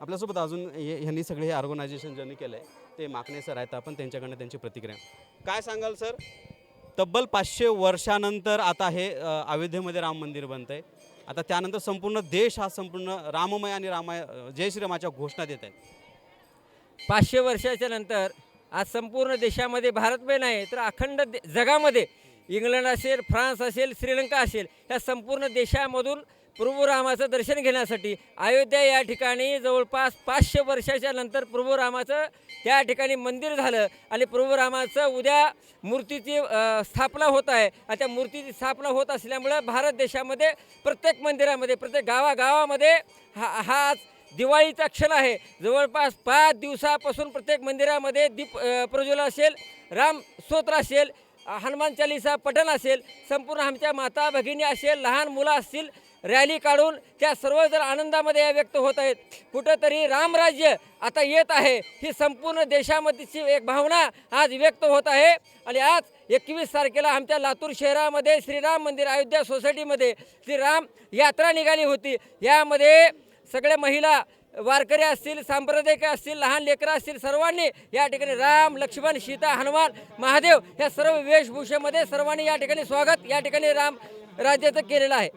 आपल्यासोबत अजून हे- ह्यांनी सगळे हे ऑर्गनायझेशन ज्यांनी केलं आहे ते माकणे सर आहेत आपण त्यांच्याकडनं त्यांची प्रतिक्रिया. काय सांगाल सर? तब्बल पाचशे वर्षानंतर आता हे अ, अयोध्येमध्ये राम मंदिर बनतं आहे आता त्यानंतर संपूर्ण देश हा संपूर्ण राममय आणि रामाय जय श्रीरामाच्या घोषणा देत आहे पाचशे वर्षाच्या नंतर आज संपूर्ण देशामध्ये भारतमय नाही तर अखंड दे- जगामध्ये इंग्लंड असेल फ्रान्स असेल श्रीलंका असेल ह्या संपूर्ण देशामधून प्रभू रामाचं दर्शन घेण्यासाठी अयोध्या या ठिकाणी जवळपास पाचशे वर्षाच्या नंतर प्रभू रामाचं त्या ठिकाणी मंदिर झालं आणि प्रभू रामाचं उद्या मूर्तीची स्थापना होत आहे. आणि त्या मूर्तीची स्थापना होत असल्यामुळं भारत देशामध्ये प्रत्येक मंदिरामध्ये प्रत्येक गावागावामध्ये हा हा दिवाळीचा क्षण आहे. जवळपास पाच दिवसापासून प्रत्येक मंदिरामध्ये दीप अ, प्रज्वलन असेल राम स्तोत्र असेल हनुमान चालिसा पठण असेल संपूर्ण आमच्या माता भगिनी असेल लहान मुलं असतील रॅली काढून त्या सर्वजण आनंदामध्ये व्यक्त होत आहेत. कुठंतरी रामराज्य आता येत आहे ही संपूर्ण देशामधीची एक भावना आज व्यक्त होत आहे. आणि आज एकवीस तारखेला आमच्या लातूर शहरामध्ये श्रीराम मंदिर अयोध्या सोसायटीमध्ये श्रीराम यात्रा निघाली होती. यामध्ये सगळ्या महिला वारकरी असतील सांप्रदायिक असतील लहान लेकरं असतील सर्वांनी या ठिकाणी राम लक्ष्मण सीता हनुमान महादेव या सर्व वेशभूषेमध्ये सर्वांनी या ठिकाणी स्वागत या ठिकाणी राम राज्याचं केलेलं आहे.